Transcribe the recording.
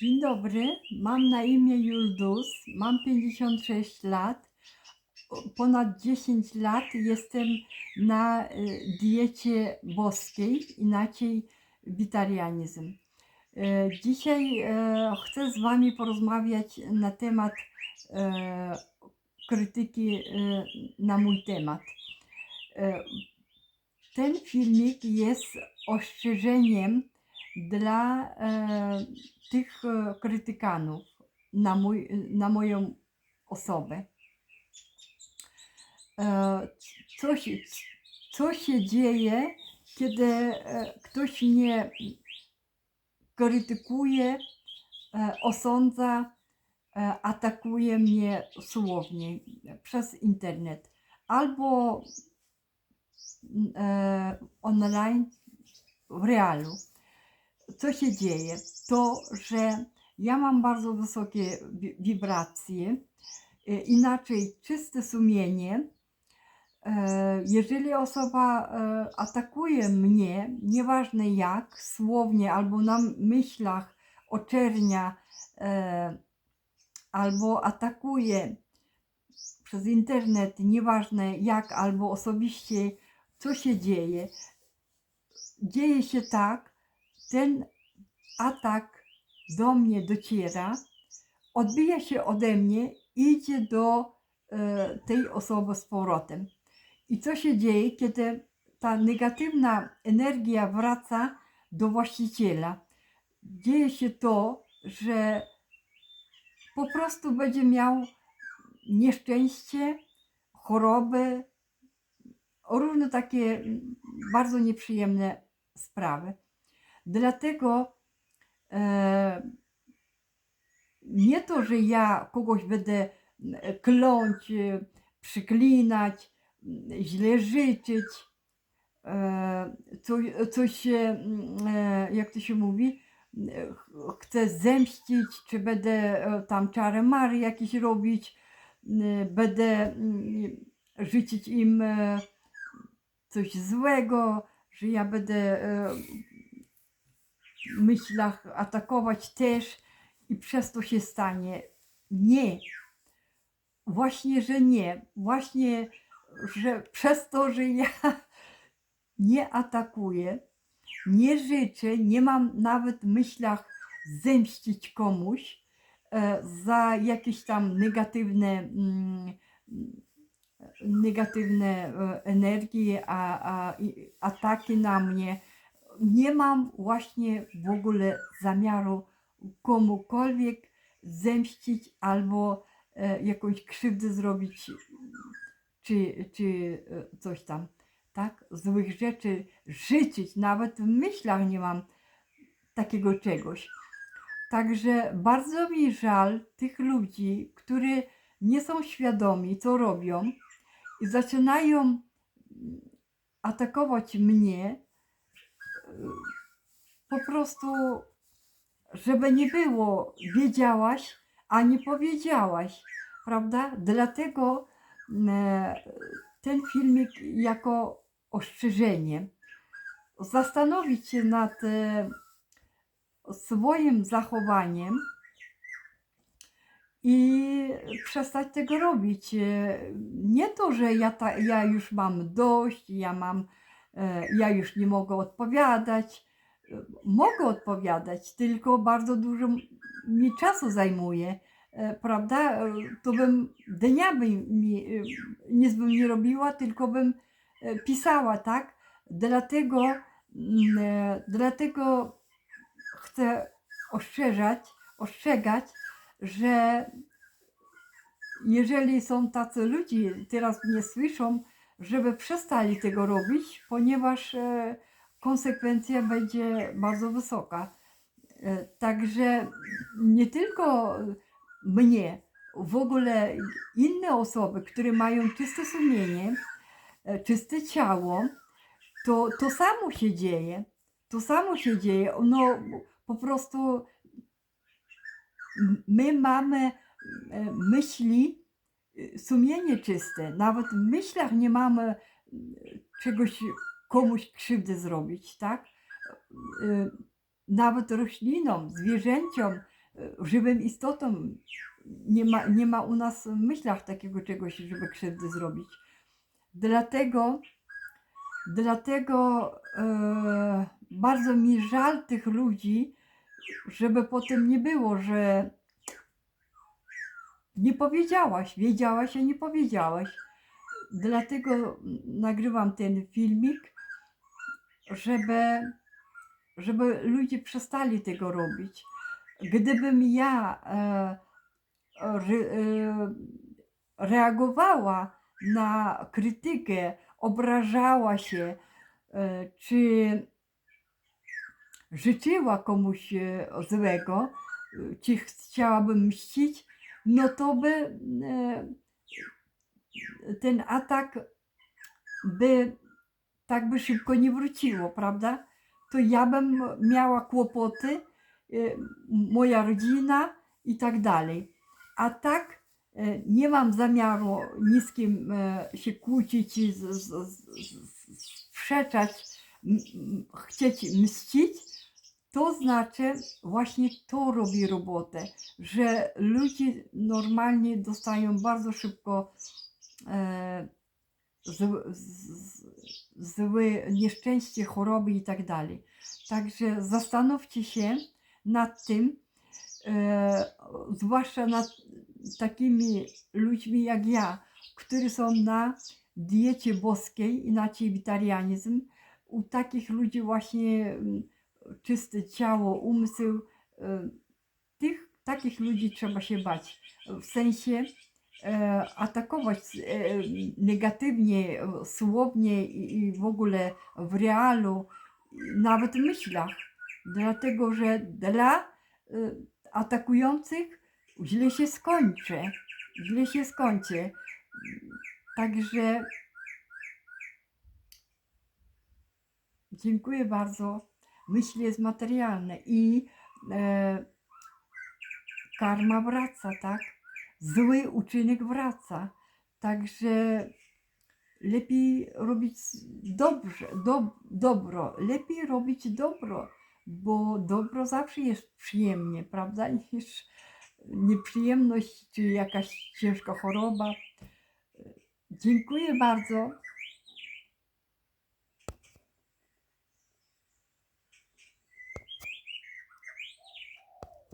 Dzień dobry, mam na imię Juldus, mam 56 lat. Ponad 10 lat jestem na y, diecie boskiej, inaczej witarianizm. E, Dzisiaj e, chcę z Wami porozmawiać na temat krytyki na mój temat. Ten filmik jest ostrzeżeniem dla e, tych e, krytykanów na, mój, na moją osobę. E, co, się, co się dzieje, kiedy e, ktoś mnie krytykuje, e, osądza, e, atakuje mnie słownie przez internet albo e, online w realu. Co się dzieje? To, że ja mam bardzo wysokie wi- wibracje, e, inaczej czyste sumienie. E, Jeżeli osoba e, atakuje mnie, nieważne jak, słownie albo na myślach oczernia, albo atakuje przez internet, nieważne jak, albo osobiście, co się dzieje, dzieje się tak, ten atak do mnie dociera, odbija się ode mnie, idzie do e, tej osoby z powrotem. I co się dzieje, kiedy ta negatywna energia wraca do właściciela? Dzieje się to, że po prostu będzie miał nieszczęście, choroby, różne takie bardzo nieprzyjemne sprawy. Dlatego e, nie to, że ja kogoś będę mm, kląć, e, przyklinać, mm, źle życzyć, e, coś, coś się, mm, e, jak to się mówi, e, ch- chcę zemścić, czy będę e, tam czarę mary jakieś robić, będę mm, życzyć im e, coś złego, że ja będę e, myślach atakować też i przez to się stanie. Nie. Właśnie, że nie. Właśnie, że przez to, że ja nie atakuję, nie życzę, nie mam nawet myślach zemścić komuś e, za jakieś tam negatywne, mm, negatywne e, energie, a, a, ataki na mnie. Nie mam właśnie w ogóle zamiaru komukolwiek zemścić albo e, jakąś krzywdę zrobić, czy, czy e, coś tam, tak? Złych rzeczy życzyć, nawet w myślach nie mam takiego czegoś. Także bardzo mi żal tych ludzi, którzy nie są świadomi, co robią i zaczynają atakować mnie po prostu, żeby nie było, wiedziałaś, a nie powiedziałaś, prawda? Dlatego e, ten filmik jako ostrzeżenie. Zastanowić się nad e, swoim zachowaniem i przestać tego robić. Nie to, że ja, ta, ja już mam dość, ja mam, ja już nie mogę odpowiadać. E, Mogę odpowiadać, tylko bardzo dużo mi czasu zajmuje, e, prawda? E, To bym dniami mi, e, nic bym nie robiła, tylko bym e, pisała, tak? Dlatego, mm, e, dlatego chcę ostrzeżać, ostrzegać, że jeżeli są tacy ludzie, teraz mnie słyszą, żeby przestali tego robić, ponieważ e, konsekwencja będzie bardzo wysoka. E, Także nie tylko mnie, w ogóle inne osoby, które mają czyste sumienie, e, czyste ciało, to, to samo się dzieje. To samo się dzieje. No po prostu my mamy myśli, sumienie czyste. Nawet w myślach nie mamy e, czegoś komuś krzywdy zrobić, tak? E, Nawet roślinom, zwierzęciom żywym istotą. Nie ma, nie ma u nas w myślach takiego czegoś, żeby krzywdy zrobić. Dlatego, dlatego e, bardzo mi żal tych ludzi, żeby potem nie było, że nie powiedziałaś, wiedziałaś, a nie powiedziałaś. Dlatego nagrywam ten filmik, żeby, żeby ludzie przestali tego robić. Gdybym ja e, re, e, reagowała na krytykę, obrażała się, e, czy życzyła komuś e, złego, e, czy chciałabym mścić, no to by e, ten atak by tak by szybko nie wróciło, prawda? To ja bym miała kłopoty, y, moja rodzina i tak dalej. A tak y, nie mam zamiaru ni z kim się kłócić i sprzeczać, chcieć mścić. To znaczy właśnie to robi robotę, że ludzie normalnie dostają bardzo szybko e, zł- z- z- złe nieszczęście, choroby i tak dalej. Także zastanówcie się nad tym, e, zwłaszcza nad takimi ludźmi jak ja, którzy są na diecie boskiej, inaczej witarianizm. U takich ludzi właśnie mm, czyste ciało, umysł, e, tych, takich ludzi trzeba się bać. W sensie e, atakować e, negatywnie, słownie i, w ogóle w realu, nawet w myślach. Dlatego, że dla atakujących źle się skończy. Źle się skończy. Także dziękuję bardzo. Myśl jest materialne i e, karma wraca, tak? Zły uczynek wraca. Także lepiej robić dobrze, do, dobro, lepiej robić dobro, bo dobro zawsze jest przyjemnie, prawda? Niż nieprzyjemność czy jakaś ciężka choroba. Dziękuję bardzo.